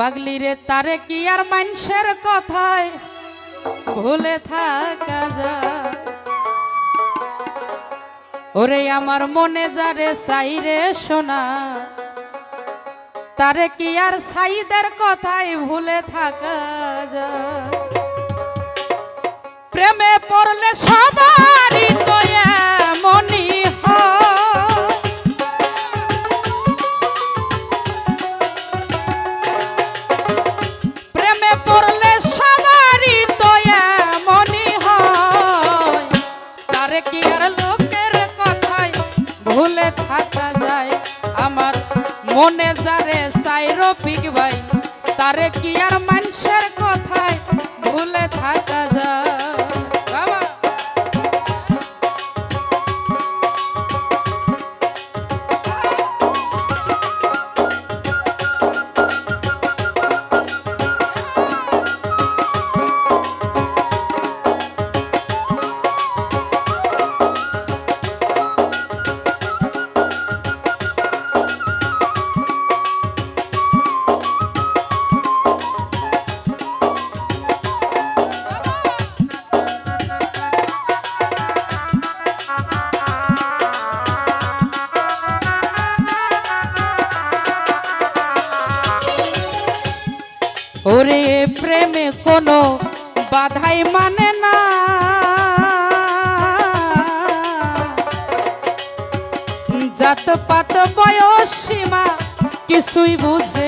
পাগলি রে, তারে কি আর মানুষের কথায় ভুলে থাকা যায়? ওরে আমার মনে যারে চাই রে সোনা, তারে কি আর সাইদের কথায় ভুলে থাকা যা প্রেমে পড়লে সবারই তো মনে যারে সাইরো পিক ভাই তারে কি আর ওরে প্রেমে কোনো বাধাই মানে না। জাত পাত বয়স সীমা কিছুই বুঝে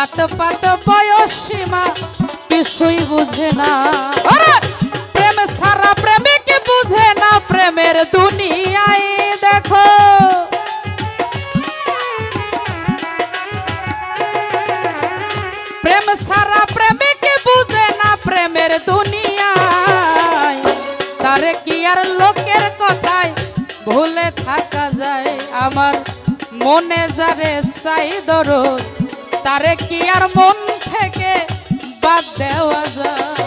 জাত পাত বয়স সীমা, কিছুই বুঝে না। প্রেম সারা প্রেমিক বুঝে না, প্রেমের দুনিয়ায় দেখো। প্রেম সারা প্রেমিক বুঝে না, প্রেমের দুনিয়ায়। তারে কি আর লোকের কথায় ভুলে থাকা যায়? আমার মনে যারে চাই দরদ তারে কি আর মন থেকে বাদ দেওয়া যায়?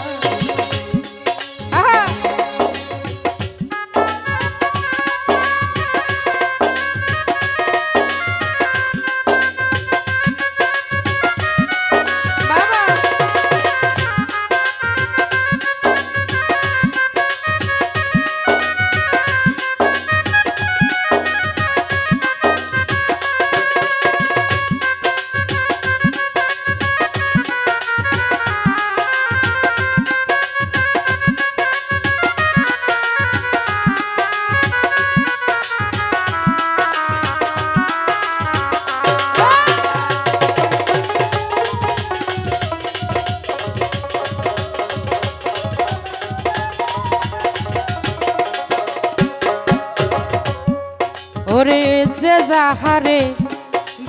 যাহারে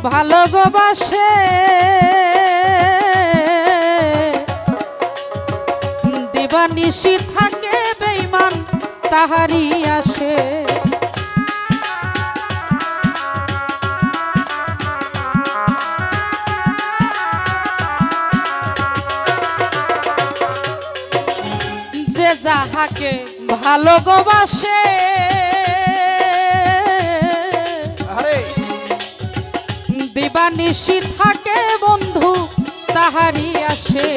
ভালোবাসে দিবানিশি থাকে বেইমান তাহারি আসে। যে যাহাকে ভালোবাসে দিবানিশি থাকে বন্ধু তাহারি আসে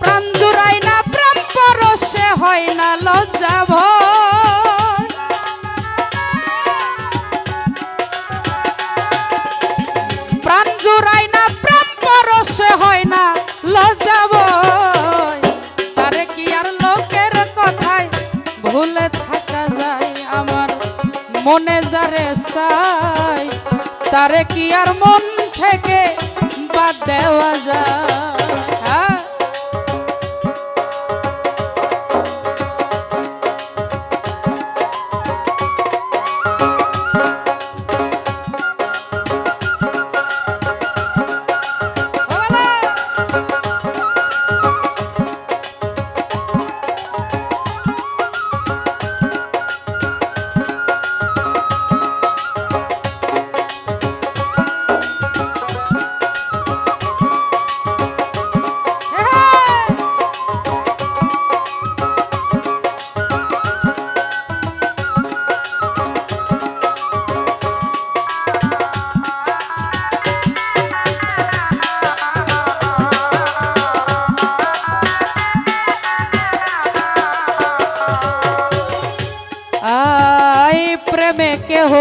প্রাণ জুড়াই না প্রাণ পরশে হয় না লজ্জা ভয়। তারে কি আর মন থেকে বাদ দেওয়া যায়? প্রেমে কেহ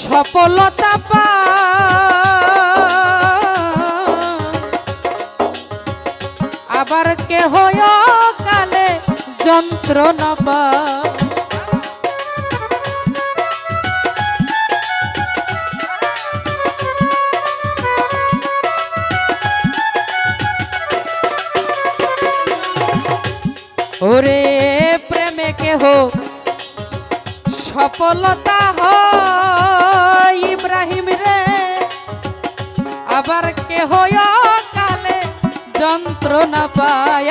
সফলতা পা। আবার কেহ কালে যন্ত্রণা পা। পায়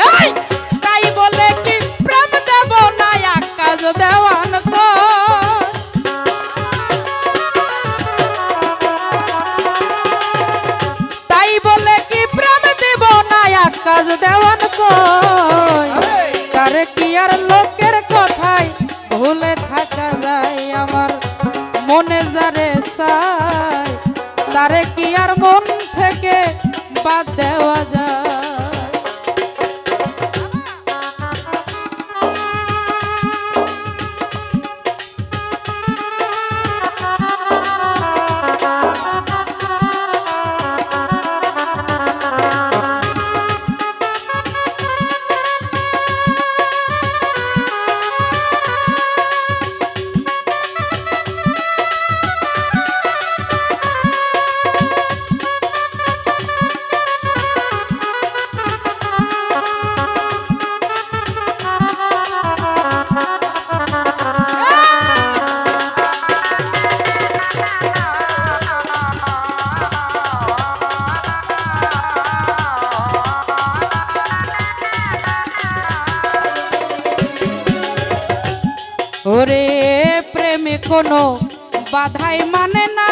কোনো বাধাই মানে না।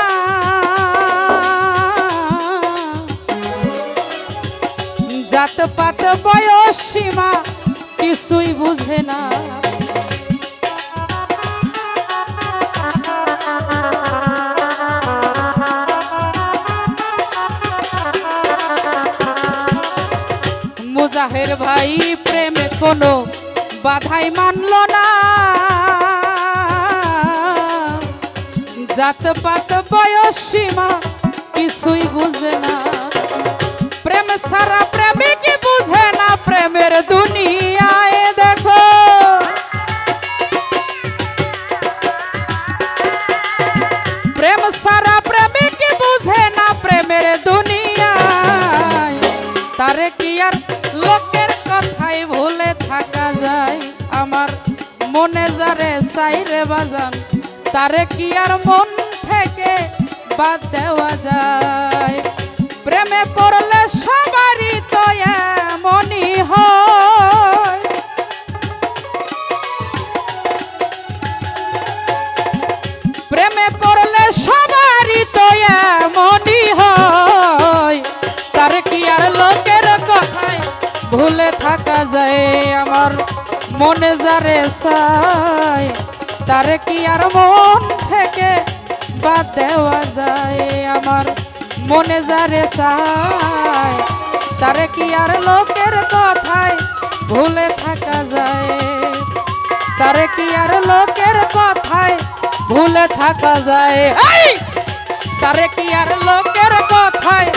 জাত পাত বয়স সীমা কিছুই বুঝে না। মুজাহের ভাই প্রেমে কোনো বাধাই মানল না। জাত পাত বয়স সীমা, কিছুই বুঝে না। প্রেম সারা প্রেমিক বুঝে না, প্রেমের দুনিয়ায় দেখো। প্রেম সারা প্রেমিক বুঝে না, প্রেমের দুনিয়ায়। তারে কি আর লোকের কথাই ভুলে থাকা যায়? আমার মনে যারে চাইরে বাজান। তারে কি আর মন থেকে বাদ দেওয়া যায়? প্রেমে পড়লে সবারই তো এমনই হয়। প্রেমে পড়লে সবারই তো এমনই হয়। তার কি আর লোকের কথায় ভুলে থাকা যায়? আমার মনে যারে চায়। তার কি আর মন থেকে বাদ দেওয়া যায়? আমার মনে যারে চায়, তার কি আর লোকের কথায় ভুলে থাকা যায়? তারে কি আর লোকের কথায় ভুলে থাকা যায়! তারে কি আর লোকের কথায়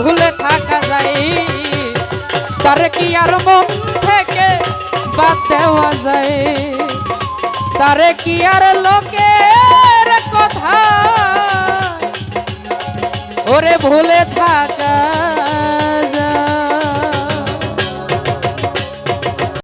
ভুলে থাকা যায়? তারে কি আর মন থেকে বাদ দেওয়া যায়? তারে কি আর লোকের কথা? ওরে ভুলে থাকা